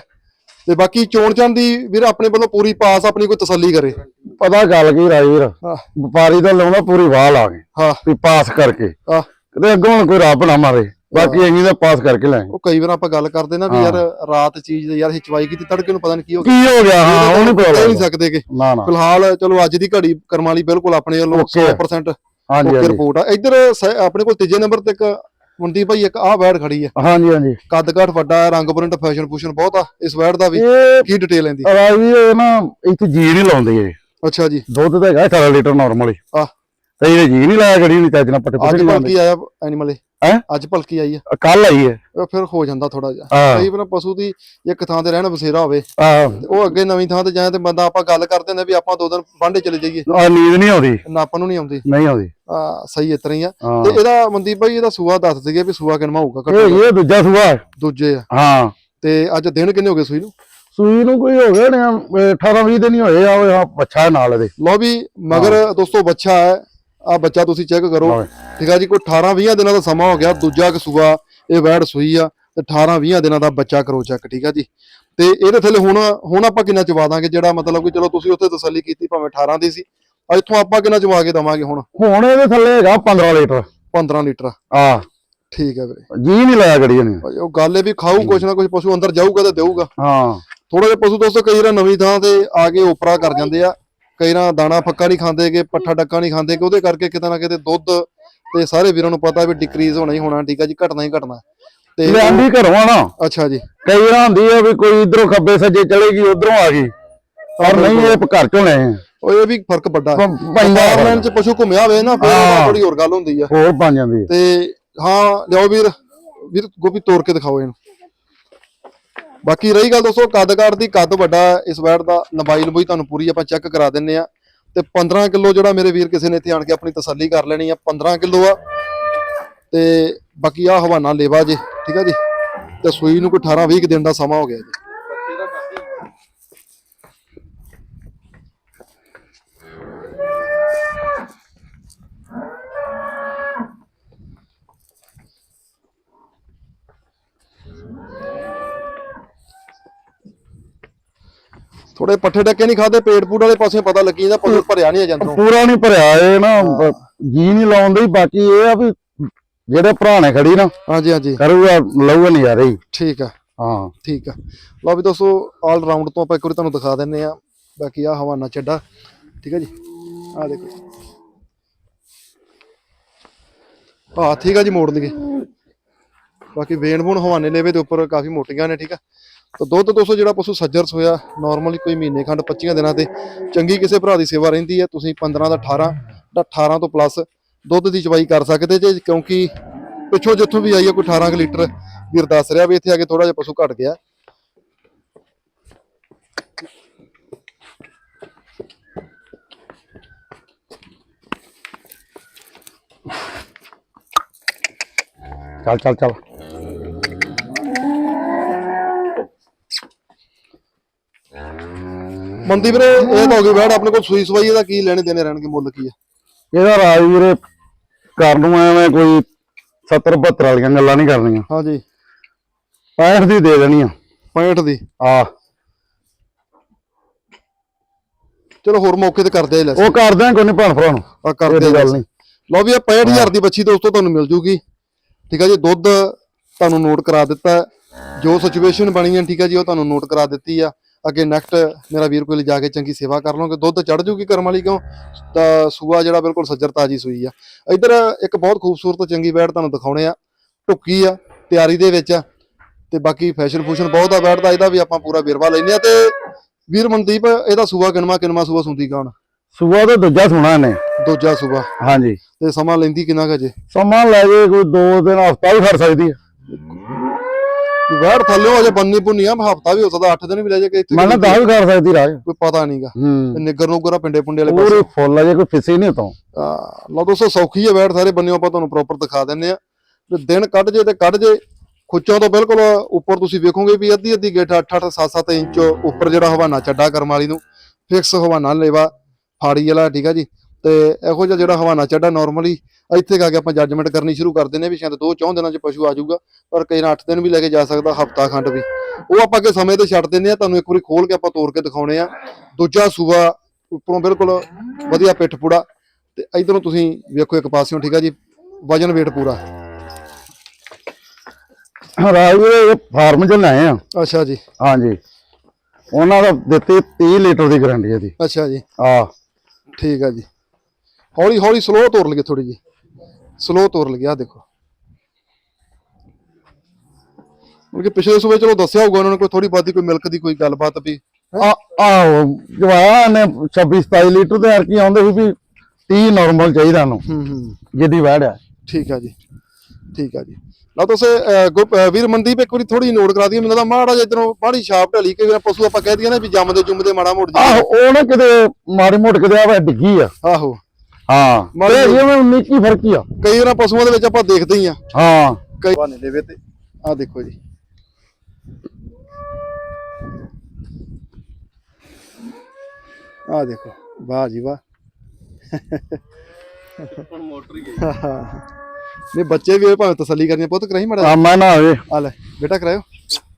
ਤੇ ਬਾਕੀ ਚੋਣ ਚਣ ਦੀ ਵੀਰ ਆਪਣੇ ਵੱਲੋਂ ਪੂਰੀ ਪਾਸ ਆਪਣੀ ਕੋਈ ਤਸੱਲੀ ਕਰੇ। ਪਤਾ ਗੱਲ ਕੀ ਰਾਜਵੀਰ ਹਾਂ। ਵਪਾਰੀ ਤਾਂ ਲਾਉਂਦਾ ਪੂਰੀ ਵਾਹ ਲਾ ਕੇ ਹਾਂ। ਵੀ ਪਾਸ ਕਰਕੇ। ਆ ਕਿਤੇ ਅੱਗੋਂ ਹੁਣ ਕੋਈ ਰੱਬ ਨਾ ਮਾਰੇ। ਬਾਕੀ ਅਸੀਂ ਤਾਂ ਪਾਸ ਕਰਕੇ ਲੈ ਉਹ ਕਈ ਵਾਰ ਆਪਾਂ ਗੱਲ ਕਰਦੇ ਨਾ ਵੀ ਯਾਰ ਰਾਤ ਚੀਜ਼ ਦੇ ਯਾਰ ਹਿਚਵਾਈ ਕੀਤੀ ਤੜਕੇ ਨੂੰ ਪਤਾ ਨਹੀਂ ਕੀ ਹੋ ਗਿਆ। ਕੀ ਹੋ ਗਿਆ? ਹਾਂ ਉਹ ਨਹੀਂ ਕਹਿ ਨਹੀਂ ਪਤਾ ਸਕਦੇ ਕਿ। ਨਾ ਨਾ। ਫਿਲਹਾਲ ਚਲੋ ਅੱਜ ਦੀ ਘੜੀ ਕਰਮ ਵਾਲੀ ਬਿਲਕੁਲ ਆਪਣੇ ਵੱਲੋਂ Okay ਆ। 100% ਹਾਂਜੀ ਓਕੇ ਹਾਂਜੀ। ਰਿਪੋਰਟ ਆ। ਇੱਧਰ ਸ- ਆਪਣੇ ਕੋਲ ਤੀਜੇ ਨੰਬਰ ਤੇ ਇੱਕ ਮਨਦੀਪ ਭਾਈ ਇੱਕ ਆਹ ਵੈੜ ਖੜੀ ਆ। ਹਾਂਜੀ ਹਾਂਜੀ। ਕੱਦ ਕਾਠ ਵੱਡਾ ਹੈ, ਰੰਗ ਪ੍ਰਿੰਟ ਫੈਸ਼ਨ ਫੂਸ਼ਨ ਬਹੁਤ ਆ। ਇਸ ਵੈੜ ਦਾ ਵੀ ਇਹ ਕੀ ਡਿਟੇਲ ਲੈਂਦੀ? ਰਾਜਵੀਰ ਇਹ ਨਾ ਇੱਥੇ ਜੀ ਨਹੀਂ ਲਾਉਂਦੇ ਇਹ। ਅੱਛਾ ਜੀ। ਦੁੱਧ ਤਾਂ ਹੈਗਾ 18 ਲੀਟਰ ਨਾਰਮਲੀ ਆਹ। ਤੇ ਇਹਨੇ ਜੀ ਨਹੀਂ ਲਾਇਆ ਗੜੀ ਨਹੀਂ ਚੱਜ ਨਾਲ ਪੱਟੇ ਅੱਜ ਪੁੱਟੇ ਨਹੀਂ ਆਇਆ ਐਨੀਮਲ ਹੈਂ? ਅੱਜ ਭਲਕੀ ਆਈ ਆ। ਕੱਲ ਆਈ ਹੈ। ਉਹ ਫਿਰ ਹੋ ਜਾਂਦਾ ਥੋੜਾ ਜਿਹਾ। ਕਈ ਵਾਰ ਪਸ਼ੂ ਦੀ ਇੱਕ ਥਾਂ ਤੇ ਰਹਿਣਾ ਬਸੇਰਾ ਹੋਵੇ। ਆਹ ਤੇ ਉਹ ਅੱਗੇ ਨਵੀਂ ਥਾਂ ਤੇ ਜਾਏ ਤੇ ਬੰਦਾ ਆਪਾਂ ਗੱਲ ਕਰਦੇ ਨੇ ਵੀ ਆਪਾਂ ਦੋ ਦਿਨ ਵਾਂਢੇ ਚਲੇ ਜਾਈਏ। ਆਹ ਨੀਂਦ ਨਹੀਂ ਆਉਂਦੀ। ਨਾ ਆਪਾਂ ਨੂੰ ਨਹੀਂ ਆਉਂਦੀ। ਨਹੀਂ ਆਉਂਦੀ। ਆ ਸਹੀ ਇਸ ਤਰ੍ਹਾਂ ਹੀ ਆ। ਹਾਂ। ਤੇ ਇਹਦਾ ਮਨਦੀਪ ਭਾਈ ਇਹਦਾ ਸੂਆ ਦੱਸ ਦਈਏ ਵੀ ਸੂਆ ਕਿੰਨਾ ਹੋਊਗਾ ਘੱਟੋ ਇਹ ਇਹ ਦੂਜਾ ਸੂਆ ਹੈ। ਦੂਜੇ ਆ। ਹਾਂ। ਤੇ ਅੱਜ ਦਿਨ ਕਿੰਨੇ ਹੋ ਗਏ ਸੂਈ ਨੂੰ? ਸੂਈ ਨੂੰ ਕੋਈ ਹੋ ਗਏ ਨੇ 18 20 ਦਿਨ ਹੀ ਹੋਏ ਆ ਉਹ ਆਹ ਬੱਚਾ ਨਾਲ ਇਹਦੇ। ਲਓ ਵੀ ਮਗਰ ਦੋਸਤੋ ਬੱਚਾ ਹੈ। ਆ ਬੱਚਾ ਤੁਸੀਂ ਚੈੱਕ ਕਰੋ। ਠੀਕ ਆ ਜੀ ਕੋਈ 18 20 ਦਿਨਾਂ ਦਾ ਸਮਾਂ ਹੋ ਗਿਆ ਦੂਜਾ ਕਸੂਆ ਇਹ ਵੈੜ ਸੂਈ ਆ ਤੇ 18 20 ਦਿਨਾਂ ਦਾ ਬੱਚਾ ਕਰੋ ਚੈੱਕ ਠੀਕ ਆ ਜੀ। ਤੇ ਇਹਦੇ ਥੱਲੇ ਹੁਣ ਹੁਣ ਆਪਾਂ ਕਿੰਨਾ ਚਵਾ ਦਾਂਗੇ ਜਿਹੜਾ ਮਤਲਬ ਕਿ ਚਲੋ ਤੁਸੀਂ ਉੱਥੇ ਤਸੱਲੀ ਕੀਤੀ ਭਾਵੇਂ 18 ਦੀ ਸੀ। ਇੱਥੋਂ ਆਪਾਂ ਕਿੰਨਾ ਚਵਾ ਕੇ ਦਵਾਂਗੇ ਹੁਣ? ਹੁਣ ਇਹਦੇ ਥੱਲੇ ਹੈਗਾ 15 ਲੀਟਰ। 15 ਲੀਟਰ। ਆ ਠੀਕ ਹੈ ਵੀਰੇ। ਜੀ ਨਹੀਂ ਲਾਇਆ ਗੜੀ ਨੇ ਉਹ ਗੱਲ ਇਹ ਵੀ ਖਾਊ ਕੁਛ ਨਾ ਕੁਛ ਪਸ਼ੂ ਅੰਦਰ ਜਾਊਗਾ ਤੇ ਦੇਊਗਾ। ਹਾਂ। ਥੋੜਾ ਜਿਹਾ ਪਸ਼ੂ ਦੋਸਤੋ ਕਈ ਵਾਰ ਨਵੀਂ ਥਾਂ ਤੇ ਆ ਕੇ ਉਪਰਾ ਕਰ ਜਾਂਦੇ ਆ। ਕਈ ਵਾਰ ਦਾਣਾ ਫੱਕਾ ਨਹੀਂ ਖਾਂਦੇ ਕਿ ਪੱਠਾ ਡੱਕਾ ਨਹੀਂ ਖਾਂਦੇ ਕਿ ਉਹਦੇ ਕਰਕੇ ਕਿਤੇ ਨਾ ਕਿਤੇ ਦੁੱਧ ਤੇ ਸਾਰੇ ਵੀਰਾਂ ਨੂੰ ਪਤਾ ਵੀ ਡਿਕਰੀਜ਼ ਹੋਣਾ ਹੀ ਹੋਣਾ ਠੀਕ ਆ ਜੀ ਘਟਣਾ ਹੀ ਘਟਣਾ। ਤੇ ਲਿਆਂਦੀ ਘਰੋਂ ਆ ਨਾ। ਅੱਛਾ ਜੀ। ਕਈ ਵਾਰ ਹੁੰਦੀ ਆ ਵੀ ਕੋਈ ਇਧਰੋਂ ਖੱਬੇ ਸੱਜੇ ਚਲੇਗੀ ਉਧਰੋਂ ਆ ਗਈ। ਪਰ ਨਹੀਂ ਇਹ ਘਰ ਚੋਂ ਆ। ਉਹ ਇਹ ਵੀ ਫ਼ਰਕ ਵੱਡਾ ਬਾਹਰਲੈਂਡ ਚ ਪਸ਼ੂ ਘੁੰਮਿਆ ਹੋਵੇ ਨਾ ਫਿਰ। ਥੋੜੀ ਹੋਰ ਗੱਲ ਹੁੰਦੀ ਆ। ਹੋਰ ਬਣ ਜਾਂਦੀ ਹੈ ਤੇ ਹਾਂ ਲਿਆਓ ਵੀਰ। ਵੀਰ ਗੋਪੀ ਤੋੜ ਕੇ ਦਿਖਾਓ ਇਹਨੂੰ। ਬਾਕੀ ਰਹੀ ਗੱਲ ਦੋਸਤੋ, ਕੱਦ ਕਾਠ ਦੀ, ਕੱਦ ਵੱਡਾ ਹੈ ਇਸ ਵੈੜ ਦਾ ਲੰਬਾਈ ਲੰਬਾਈ ਤੁਹਾਨੂੰ ਪੂਰੀ ਆਪਾਂ ਚੈੱਕ ਕਰਾ ਦਿੰਨੇ ਆ। ਤੇ 15 ਕਿਲੋ ਜਿਹੜਾ ਮੇਰੇ ਵੀਰ ਕਿਸੇ ਨੇ ਇੱਥੇ ਆਣ ਕੇ ਆਪਣੀ ਤਸੱਲੀ ਕਰ ਲੈਣੀ ਆ 15 ਕਿਲੋ ਆ। ਤੇ ਬਾਕੀ ਆ ਹਵਾਨਾ ਲੇਵਾ ਜੇ, ਠੀਕ ਆ ਜੀ। ਤੇ ਸੂਈ ਨੂੰ ਕੋਈ 18 20 ਦਿਨ ਦਾ ਸਮਾਂ ਹੋ ਗਿਆ ਜੀ। ਥੋੜੇ ਪੱਠੇ ਡੱਕੇ ਨਹੀਂ ਖਾਦੇ ਪੇਟ ਪੂਟ ਵਾਲੇ ਪਾਸੇ ਪਤਾ ਲੱਗੀ ਜਾਂਦਾ ਪਸ਼ੂ ਭਰਿਆ ਨਹੀਂ ਅੰਦਰੋਂ। ਪੂਰਾ ਨਹੀਂ ਭਰਿਆ ਇਹ ਨਾ ਜੀ ਨਹੀਂ ਲਾਉਂਦੀ ਬਾਕੀ ਇਹ ਆ ਵੀ ਜਿਹੜੇ ਭਰਾ ਨੇ ਖੜੀ ਨਾ ਹਾਂਜੀ ਹਾਂਜੀ। ਕਰੂਗਾ ਲਊਗਾ ਨਜ਼ਾਰੇ ਹੀ। ਠੀਕ ਆ। ਹਾਂ। ਠੀਕ ਆ। ਲਓ ਵੀ ਦੋਸਤੋ ਆਲ ਰਾਉਂਡ ਤੋਂ ਆਪਾਂ ਇੱਕ ਵਾਰੀ ਤੁਹਾਨੂੰ ਦਿਖਾ ਦਿੰਨੇ ਆ ਬਾਕੀ ਆ ਹਵਾਨਾ ਚੱਡਾ। ਠੀਕ ਆ ਜੀ? ਆ ਦੇਖੋ। ਹਾਂ ਠੀਕ ਆ ਜੀ ਮੋੜ ਲਈਏ ਬਾਕੀ ਵੇਨ ਬੁਣ ਹਵਾਨੇ ਲੇਵੇ ਦੇ ਉੱਪਰ ਕਾਫੀ ਮੋਟੀਆਂ ਨੇ ਠੀਕ ਆ। ਤਾਂ ਦੁੱਧ ਦੋਸਤੋ ਜਿਹੜਾ ਪਸ਼ੂ ਸੱਜਰਸ ਹੋਇਆ ਨਾਰਮਲੀ ਕੋਈ ਮਹੀਨੇ ਖੰਡ 25 ਦਿਨਾਂ ਤੇ ਚੰਗੀ ਕਿਸੇ ਭਰਾ ਦੀ ਸੇਵਾ ਰਹਿੰਦੀ ਹੈ। ਤੁਸੀਂ 15 ਦਾ 18 ਦਾ 18 ਤੋਂ ਪਲੱਸ ਦੁੱਧ ਦੀ ਚਵਾਈ ਕਰ ਸਕਦੇ ਜੇ, ਕਿਉਂਕਿ ਪਿੱਛੋਂ ਜਿੱਥੋਂ ਵੀ ਆਈ ਹੈ, ਕੋਈ 18 ਕੁ ਲੀਟਰ ਵੀਰ ਦੱਸ ਰਿਹਾ ਵੀ ਇੱਥੇ ਆ ਕੇ ਥੋੜਾ ਜਿਹਾ ਪਸ਼ੂ ਘਟ ਗਿਆ। ਚੱਲ ਚੱਲ ਚੱਲ। ਮੰਦੀ ਵੀਰੇ ਇਹ ਤਾਂ ਹੋ ਗਈ ਵੈੜ ਆਪਣੇ ਕੋਲ ਸੂਈ ਸਵਾਈ ਇਹਦਾ ਕੀ ਲੈਣੇ ਦੇਣੇ ਰਹਿਣਗੇ ਮੁੱਲ ਕੀ ਹੈ ਇਹਦਾ ਰਾਜ ਵੀਰੇ ਕਰ ਨੂੰ ਐਵੇਂ ਕੋਈ 70 72 ਵਾਲੀਆਂ ਗੱਲਾਂ ਨਹੀਂ ਕਰਨੀਆਂ। ਹਾਂਜੀ। 65 ਦੀ ਦੇ ਦੇਣੀ ਆ। 65 ਦੀ? ਆ। ਚਲੋ ਹੋਰ ਮੌਕੇ ਤੇ ਕਰਦੇ ਆ ਲੈਸ ਉਹ ਕਰਦੇ ਆ ਕੋਈ ਨਹੀਂ ਭੈਣ ਨੂੰ। ਆ ਕਰਦੇ ਆ ਗੱਲ। ਨਹੀਂ। ਲਓ ਵੀ ਆ 65000 ਦੀ ਬੱਚੀ ਦੋਸਤੋ ਤੁਹਾਨੂੰ ਮਿਲ ਜੂਗੀ। ਠੀਕ ਆ ਜੀ ਦੁੱਧ ਤੁਹਾਨੂੰ ਨੋਟ ਕਰਾ ਦਿੱਤਾ। ਜੋ ਸਿਚੁਏਸ਼ਨ ਬਣੀ ਹੈ ਠੀਕ ਆ ਜੀ ਉਹ ਤੁਹਾਨੂੰ ਨੋਟ ਕਰਾ ਦਿੱਤੀ ਆ। ਅੱਗੇ ਨੈਕਸਟ ਮੇਰਾ ਵੀਰ ਕੋਲ ਜਾ ਕੇ ਚੰਗੀ ਸੇਵਾ ਕਰ ਲਓਗੇ ਦੁੱਧ ਚੜ ਜੂਗੀ ਕਰਮ ਵਾਲੀ ਕਿਉਂ? ਤਾਂ ਸੂਆ ਜਿਹੜਾ ਬਿਲਕੁਲ ਸੱਜਰ ਤਾਜੀ ਸੂਈ ਆ। ਇੱਧਰ ਇੱਕ ਬਹੁਤ ਖੂਬਸੂਰਤ ਚੰਗੀ ਬੈੜ ਤੁਹਾਨੂੰ ਦਿਖਾਉਣੇ ਆ। ਟੁੱਕੀ ਆ ਤਿਆਰੀ ਦੇ ਵਿੱਚ ਆ। ਤੇ ਬਾਕੀ ਫੈਸ਼ਨ ਫੂਸ਼ਨ ਬਹੁਤ ਆ ਬੈੜ ਦਾ ਇਹਦਾ ਵੀ ਆਪਾਂ ਪੂਰਾ ਵੇਰਵਾ ਲੈਨੇ ਆ। ਤੇ ਵੀਰ ਮਨਦੀਪ ਇਹਦਾ ਸੂਆ ਕਿਨਮਾ ਕਿਨਮਾ ਸੂਆ ਸੁੰਦੀ ਕੌਣ? ਸੂਆ ਤਾਂ ਦੂਜਾ ਸੁਣਾ ਨੇ ਦੂਜਾ ਸੂਆ। ਹਾਂਜੀ। ਤੇ ਸਮਾਂ ਲੈਂਦੀ ਕਿੰਨਾ ਕੁ ਜੇ ਸਮਾਂ ਲੈ ਜੇ ਕੋਈ 2 ਦਿਨ ਹਫਤਾ ਵੀ ਖੜ ਸਕਦੀ ਹੈ ਵੈੜ ਥੱਲੇ ਹੋ ਜੇ ਬੰਨੀ ਪੁੰਨੀ ਆ ਹਫਤਾ ਵੀ ਹੋ ਸਕਦਾ 8 ਦਿਨ ਵੀ ਲੈ ਜਾ ਕੇ ਮੈਂ ਨਾ ਵੀ ਖੜ ਸਕਦੀ ਰਾਜ। ਕੋਈ ਪਤਾ ਨਹੀਂਗਾ। ਹੂੰ। ਨਿੱਗਰ ਨੂਗਰਾ ਪਿੰਡੇ ਪੁੰਡੇ ਵਾਲੇ ਪਾਸੇ। ਪੂਰੇ ਫੁੱਲ ਆ ਜੇ ਕੋਈ ਫਿਸੇ ਨਹੀਂ ਉਤੋਂ। ਆ ਲਓ ਦੋਸਤੋ ਸੌਖੀ ਹੈ ਵੈੜ ਸਾਰੇ ਬੰਨਿਓ ਆਪਾਂ ਤੁਹਾਨੂੰ ਪ੍ਰੋਪਰ ਦਿਖਾ ਦਿੰਨੇ ਆ। ਤੇ ਦਿਨ ਕੱਢ ਜੇ ਤੇ ਕੱਢ ਜੇ। ਖੁੱਚੋਂ ਤੋਂ ਬਿਲਕੁਲ ਉੱਪਰ ਤੁਸੀਂ ਵੇਖੋਗੇ ਵੀ ਅੱਧੀ ਅੱਧੀ ਗੇਟ 8 8 7 7 ਇੰਚ ਉੱਪਰ ਜਿਹੜਾ ਹਵਾਨਾ ਚੱਡਾ ਕਰਮ ਵਾਲੀ ਨੂੰ। ਫਿਕਸ ਹਵਾਨਾ ਲੇਵਾ ਫਾੜੀ ਵਾਲਾ ਠੀਕ ਆ ਜੀ। ਤੇ ਇਹੋ ਜਿਹਾ ਜਿਹੜਾ ਹਵਾਨਾ ਚੱਡਾ ਨਾਰਮਲੀ ਇੱਥੇ ਕਾ ਕੇ ਆਪਾਂ ਜੱਜਮੈਂਟ ਕਰਨੀ ਸ਼ੁਰੂ ਕਰ ਦਿੰਨੇ ਵੀ ਸ਼ਾਇਦ ਦੋ ਚੌਂ ਦਿਨਾਂ ਚ ਪਸ਼ੂ ਆ ਜਾਊਗਾ ਪਰ ਕਈ ਨਾ 8 ਦਿਨ ਵੀ ਲੈ ਕੇ ਜਾ ਸਕਦਾ ਹਫਤਾ ਖੰਡ ਵੀ। ਉਹ ਆਪਾਂ ਅੱਗੇ ਸਮੇਂ ਤੇ ਛੱਡ ਦਿੰਨੇ ਆ ਤੁਹਾਨੂੰ ਇੱਕ ਵਾਰੀ ਖੋਲ ਕੇ ਆਪਾਂ ਤੋੜ ਕੇ ਦਿਖਾਉਣੇ ਆ ਦੂਜਾ ਸੂਆ ਉੱਪਰੋਂ ਬਿਲਕੁਲ ਵਧੀਆ ਪਿੱਠ ਪੂੜਾ। ਤੇ ਇਧਰੋਂ ਤੁਸੀਂ ਵੇਖੋ ਇੱਕ ਪਾਸਿਓਂ ਠੀਕ ਆ ਜੀ? ਵਜਨ weight ਪੂਰਾ। ਰਾਜ ਫਾਰਮ ਚ ਲਾਏ ਆ। ਅੱਛਾ ਜੀ। ਹਾਂਜੀ। ਉਹਨਾਂ ਦਾ ਦਿੱਤੀ 30 ਲੀਟਰ ਦੀ ਗਾਰੰਟੀ ਇਹਦੀ। ਅੱਛਾ ਜੀ। ਆ ਠੀਕ ਆ ਜੀ। ਹੌਲੀ ਹੌਲੀ ਸਲੋ ਤੋਰ ਲਈਏ ਥੋੜੀ ਜੀ ਸਲੋ ਤੋਰ ਲਈਏ ਆ ਦੇਖੋ। ਕਿਉਂਕਿ ਪਿਛਲੇ ਸੂਬੇ ਚਲੋ ਦੱਸਿਆ ਹੋਊਗਾ ਉਹਨਾਂ ਨੇ ਕੋਈ ਥੋੜੀ ਬਾਤੀ ਕੋਈ ਮਿਲਕ ਦੀ ਕੋਈ ਗੱਲਬਾਤ ਵੀ। ਆ ਆਹੋ ਜਵਾਇਆ ਨੇ 26 27 ਲੀਟਰ ਦੇ ਅਰ ਕੀ ਆਉਂਦੇ ਸੀ ਵੀ 30 ਨਾਰਮਲ ਚਾਹੀਦਾ ਨੂੰ ਹੂੰ ਹੂੰ। ਜਿੱਦੀ ਵੜ ਠੀਕ ਆ ਜੀ ਠੀਕ ਆ ਜੀ। ਲਓ ਤੁਸੀਂ ਵੀਰ ਮਨਦੀਪ ਇੱਕ ਵਾਰੀ ਥੋੜੀ ਨੋਟ ਕਰਾ ਦਈਏ ਮੈਨੂੰ ਤਾਂ ਮਾੜਾ ਜਿਹਾ ਇਧਰੋਂ ਪਾਣੀ ਛਾਪ ਢਲੀ ਕੇ ਪਸ਼ੂ ਆਪਾਂ ਕਹਿ ਦਈਏ ਨਾ ਵੀ ਜੰਮਦੇ ਜੁੰਮਦੇ ਮਾੜਾ ਮੋੜ ਜੀ ਆਹੋ ਉਹ ਨਾ ਕਿਤੇ ਮਾੜੀ ਮੋਟ ਕਿਤੇ ਆ ਡਿੱਗੀ ਆ। ਆਹੋ। ਹਾਂ। ਤੇ ਇਹ ਮੈਂ ਕੀ ਫ਼ਰਕ ਹੀ ਆ। ਕਈ ਵਾਰ ਪਸ਼ੂਆਂ ਦੇ ਵਿੱਚ ਆਪਾਂ ਦੇਖਦੇ ਹੀ ਆ। ਹਾਂ। ਕਈ ਬਾਨੇ ਦੇਵੇ ਤੇ ਆ ਦੇਖੋ ਜੀ। ਆ ਦੇਖੋ। ਵਾਹ ਜੀ ਵਾਹ। ਮੋਟਰ ਹੀ ਨਹੀਂ ਬੱਚੇ ਵੀ ਇਹ ਭਾਵੇਂ ਤਸੱਲੀ ਕਰਨੀ ਆ, ਪੁੱਤ ਕਰਾਈ ਮੜਾ ਆ ਮੈਂ ਨਾ ਹੋਵੇ। ਆ ਲੈ ਬੇਟਾ ਕਰਾਇਓ।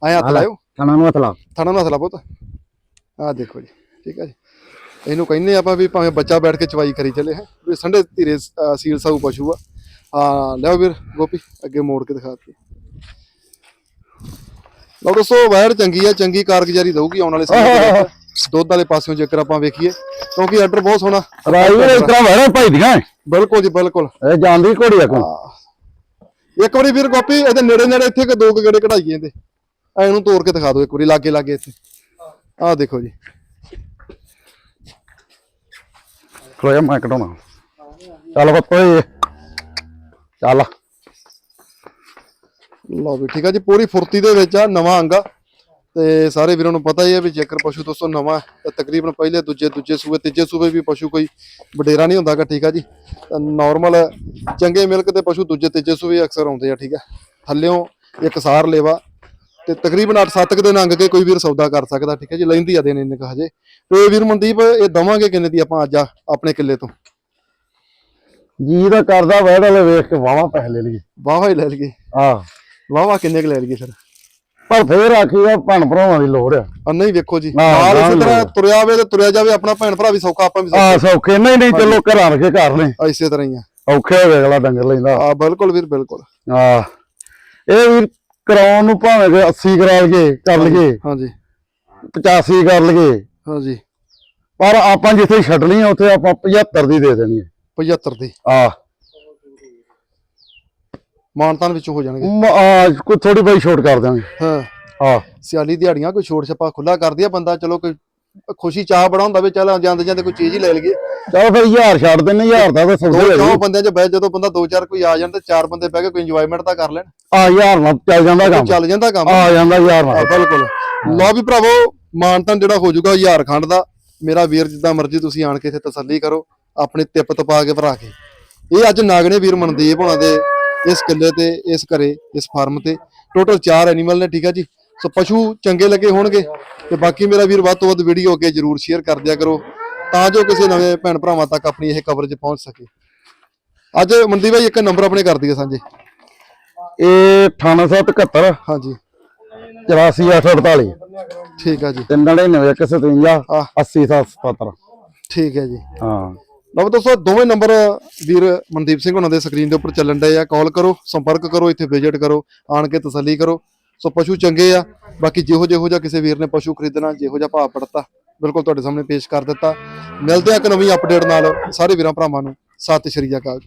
ਆਏ ਹੱਥ ਆ। ਲਾਇਓ। ਥਣਾ ਨੂੰ ਹੱਥ ਲਾ। ਥਾਣਾ ਨੂੰ ਹੱਥ ਲਾ ਪੁੱਤ। ਆ ਦੇਖੋ ਜੀ। ਠੀਕ ਹੈ ਜੀ। ਇਹਨੂੰ ਕਹਿੰਦੇ ਆਪਾਂ ਵੀ ਭਾਵੇਂ ਬੱਚਾ ਬੈਠ ਕੇ ਚਵਾਈ ਕਰੀ ਚੱਲੇ ਹੈ। ਵੀ ਸੰਡੇ ਧੀਰੇ ਸੀਲ ਸਾਊ ਪਸ਼ੂ ਆ। ਹਾਂ ਲਿਆਓ ਵੀਰ ਗੋਪੀ ਅੱਗੇ ਮੋੜ ਕੇ ਦਿਖਾ ਕੇ ਲਓ ਦੋਸਤੋ ਵੈੜ ਚੰਗੀ ਆ ਚੰਗੀ ਕਾਰਗੁਜ਼ਾਰੀ ਦਊਗੀ ਆਉਣ ਵਾਲੇ ਸਮੇਂ ਦੇ ਵਿੱਚ। ਦੁੱਧ ਵਾਲੇ ਪਾਸਿਓਂ ਜੇਕਰ ਆਪਾਂ ਵੇਖੀਏ ਕਿਉਂਕਿ ਆਰਡਰ ਬਹੁਤ ਸੋਹਣਾ। ਰਾਈ ਵੀ ਇਸ ਤਰ੍ਹਾਂ ਵੜਾ ਭਾਈ ਦੀਆਂ ਬਿਲਕੁਲ ਜੀ ਬਿਲਕੁਲ। ਇਹ ਜਾਂਦੀ ਘੋੜੀ ਆ ਕੋ ਇੱਕ ਵਾਰੀ ਵੀਰ ਗੋਪੀ ਇਹਦੇ ਨੇੜੇ ਨੇੜੇ ਇੱਥੇ ਕਿ ਦੋ ਗੇੜੇ ਕਢਾਈਏ ਇਹਦੇ। ਐ ਇਹਨੂੰ ਤੋੜ ਕੇ ਦਿਖਾ ਦਿਓ ਇੱਕ ਵਾਰੀ ਲਾਗੇ ਲਾਗੇ ਇੱਥੇ। ਆਹ ਦੇਖੋ ਜੀ। ਖਲੋਇਆ ਮੈਂ ਕਢਾਉਣਾ ਚੱਲ ਬੱਤੋਏ ਚੱਲ ਲਓ ਵੀ, ਠੀਕ ਆ ਜੀ, ਪੂਰੀ ਫੁਰਤੀ ਦੇ ਵਿੱਚ ਆ, ਨਵਾਂ ਅੰਗਾ ਤੇ ਸਾਰੇ ਵੀਰਾਂ ਨੂੰ ਪਤਾ ਹੀ ਹੈ ਵੀ ਜੇਕਰ ਪਸ਼ੂ ਦੋਸਤੋ ਨਵਾਂ ਤਾਂ ਤਕਰੀਬਨ ਪਹਿਲੇ, ਦੂਜੇ ਦੂਜੇ ਸੂਬੇ, ਤੀਜੇ ਸੂਬੇ ਵੀ ਪਸ਼ੂ ਕੋਈ ਵਡੇਰਾ ਨਹੀਂ ਹੁੰਦਾਗਾ ਠੀਕ ਆ ਜੀ। ਨਾਰਮਲ ਚੰਗੇ ਮਿਲਕ ਤੇ ਪਸ਼ੂ ਦੂਜੇ, ਤੀਜੇ ਸੂਬੇ ਅਕਸਰ ਆਉਂਦੇ ਆ, ਠੀਕ ਆ। ਥੱਲਿਓਂ ਇੱਕ ਸਾਰ ਲੇਵਾ ਤੇ ਤਕਰੀਬਨ 8-7 ਦਿਨ ਅੰਗ ਕੇ ਕੋਈ ਵੀਰ ਸੌਦਾ ਕਰ ਸਕਦਾ ਠੀਕ ਹੈ ਜੀ? ਲੈਂਦੀ ਆ ਦੇਣ ਇੰਨੇ ਕੁ ਹਜੇ। ਤੇ ਵੀਰ ਮਨਦੀਪ ਇਹ ਦਵਾਂਗੇ ਕਿੰਨੇ ਦੀ ਆਪਾਂ ਅੱਜ ਆਪਣੇ ਕਿੱਲੇ ਤੋਂ? ਜੀ ਦਾ ਕਰਦਾ ਵੜ ਵਾਲੇ ਵੇਖ ਕੇ ਵਾਵਾ ਪੈਸੇ ਲੈ ਲਈਏ। ਵਾਹਵਾ ਹੀ ਲੈ ਲਈਏ। ਆ ਵਾਹਵਾ ਕਿੰਨੇ ਕੁ ਲੈ ਲਈਏ ਫਿਰ? ਪਰ ਫੇਰ ਆਖੀਗਾ ਭਣ ਭਰਾਵਾਂ ਦੀ ਲੋੜ ਆ। ਆ ਨਹੀਂ ਵੇਖੋ ਜੀ ਹਾਂ, ਨਾਲ ਇਸੇ ਤਰ੍ਹਾਂ। ਤੁਰਿਆ ਆਵੇ ਤੇ ਤੁਰਿਆ ਜਾਵੇ ਆਪਣਾ ਭੈਣ ਭਰਾ ਵੀ ਸੌਖਾ ਆਪਾਂ ਵੀ ਸੌਖੇ। ਆ ਸੌਖੇ। ਨਹੀਂ ਨਹੀਂ ਚਲੋ ਘਰਾਂ ਰਖੇ ਘਰ ਨੇ। ਇਸੇ ਤਰ੍ਹਾਂ ਹੀ ਆ। ਔਖੇ ਹੋ ਗਏ ਅਗਲਾ ਡੰਗਰ ਲੈਂਦਾ। ਆ ਬਿਲਕੁਲ ਵੀਰ ਬਿਲਕੁਲ। ਆ ਇਹ ਵੀ ਕਰਾਉਣ ਨੂੰ ਭਾਵੇਂ ਕਿ 80 ਕਰਾ ਲਈਏ ਕਰ ਲਈਏ। ਹਾਂਜੀ 85 ਕਰ ਲਈਏ। ਹਾਂਜੀ। ਪਰ ਆਪਾਂ ਜਿੱਥੇ ਛੱਡਣੀ ਆ ਉੱਥੇ ਆਪਾਂ 75 ਦੀ ਦੇ ਦੇਣੀ 75 ਦੀ। ਆ। ਮਾਨਤਾਨ ਵਿੱਚ ਹੋ ਜਾਣਗੇ। ਆ ਕੋਈ ਥੋੜੀ ਬਈ ਛੋਟ ਕਰ ਦਾਂਗੇ ਹਾਂ। ਆ। ਸਿਆਲੀ ਦਿਹਾੜੀਆਂ ਕੋਈ ਛੋੜ ਛੱਪਾ ਖੁੱਲਾ ਕਰ ਦਿਆ ਬੰਦਾ ਚਲੋ ਕੋਈ ਖੁਸ਼ੀ ਚਾਹ ਬੜਾ ਹੁੰਦਾ ਵੀ ਚੱਲ ਜਾਂਦੇ ਜਾਂਦੇ ਕੋਈ ਚੀਜ਼ ਹੀ ਲੈ ਲਈਏ। ਚਲ ਫਿਰ ਹਜ਼ਾਰ ਛੱਡ ਦਿੰਨੇ ਹਜ਼ਾਰ ਦਾ ਤਾਂ ਸੌਦਾ ਦੋ ਬੰਦਿਆਂ 'ਚ ਬਹਿ ਜਦੋਂ ਬੰਦਾ ਦੋ ਚਾਰ ਕੋਈ ਆ ਜਾਣ ਤੇ ਚਾਰ ਬੰਦੇ ਬਹਿ ਕੇ ਕੋਈ ਇੰਜੋਇਮੈਂਟ ਤਾਂ ਕਰ ਲੈਣ। ਆ ਹਜ਼ਾਰ ਨਾਲ ਚੱਲ ਜਾਂਦਾ ਕੰਮ। ਚੱਲ ਜਾਂਦਾ ਕੰਮ। ਆ ਜਾਂਦਾ ਹਜ਼ਾਰ ਆ, ਨਾਲ ਬਿਲਕੁਲ। ਲਓ ਵੀ ਭਰਾਵੋ ਮਾਨਤਾਨ ਜਿਹੜਾ ਹੋ ਜਾਊਗਾ ਹਜ਼ਾਰ ਖੰਡ ਦਾ। ਮੇਰਾ ਵੀਰ ਜਿੱਦਾਂ ਮਰਜ਼ੀ ਤੁਸੀਂ ਆਣ ਕੇ ਇੱਥੇ ਤਸੱਲੀ ਕਰੋ ਆਪਣੀ ਤਿੱਪ ਤਪਾ ਕੇ ਭਰਾ ਕੇ। ਇਹ ਅੱਜ ਨਾਗਣੇ ਵੀਰ ਮਨਦੀਪ ਹੋਣਾ ਦੇ ਇਸ ਕਿੱਲੇ ਤੇ ਇਸ ਘਰੇ ਇਸ ਫਾਰਮ ਤੇ। ਟੋਟਲ 4 ਐਨੀਮਲ ਨੇ ਠੀਕ ਆ ਜੀ? ਸੋ ਪਸ਼ੂ ਚੰਗੇ ਲੱਗੇ ਹੋਣਗੇ ਤੇ ਬਾਕੀ ਮੇਰਾ ਵੀਰ ਵੱਧ ਤੋਂ ਵੱਧ ਵੀਡੀਓ ਅੱਗੇ ਜਰੂਰ ਸ਼ੇਅਰ ਕਰ ਦਿਆ ਕਰੋ ਤਾਂ ਜੋ ਕਿਸੇ ਨਵੇਂ ਭੈਣ ਭਰਾਵਾਂ ਤੱਕ ਆਪਣੀ ਇਹ ਕਵਰੇਜ ਪਹੁੰਚ ਸਕੇ। ਅੱਜ ਮਨਦੀਪ ਭਾਈ ਇੱਕ ਨੰਬਰ ਆਪਣੇ ਕਰ ਦਈਏ ਸਾਂਝੇ। ਇਹ 9771 ਹਾਂਜੀ। 84848 ਠੀਕ ਆ ਜੀ। 9957 ਆਹ। 80777 ਠੀਕ ਹੈ ਜੀ। ਹਾਂ। ਲਓ ਦੋਸਤੋ ਦੋਵੇਂ ਨੰਬਰ ਵੀਰ ਮਨਦੀਪ ਸਿੰਘ ਉਹਨਾਂ ਦੇ ਸਕਰੀਨ ਦੇ ਉੱਪਰ ਚੱਲਣ ਡਏ ਆ। ਕਾਲ ਕਰੋ ਸੰਪਰਕ ਕਰੋ ਇੱਥੇ ਵਿਜ਼ਿਟ ਕਰੋ ਆਣ ਕੇ ਤਸੱਲੀ ਕਰੋ। ਸੋ ਪਸ਼ੂ ਚੰਗੇ ਆ। ਬਾਕੀ ਜਿਹੋ ਜਿਹੋ ਜਿਹਾ ਕਿਸੇ ਵੀਰ ਨੇ ਪਸ਼ੂ ਖਰੀਦਣਾ, ਜਿਹੋ ਜਿਹਾ ਭਾਅ ਪੜਤਾ ਬਿਲਕੁਲ ਤੁਹਾਡੇ ਸਾਹਮਣੇ ਪੇਸ਼ ਕਰ ਦਿੱਤਾ। ਮਿਲਦੇ ਆ ਇੱਕ ਨਵੀਂ ਅਪਡੇਟ ਨਾਲ। ਸਾਰੇ ਵੀਰਾਂ ਭਰਾਵਾਂ ਨੂੰ ਸਤਿ ਸ਼੍ਰੀ ਅਕਾਲ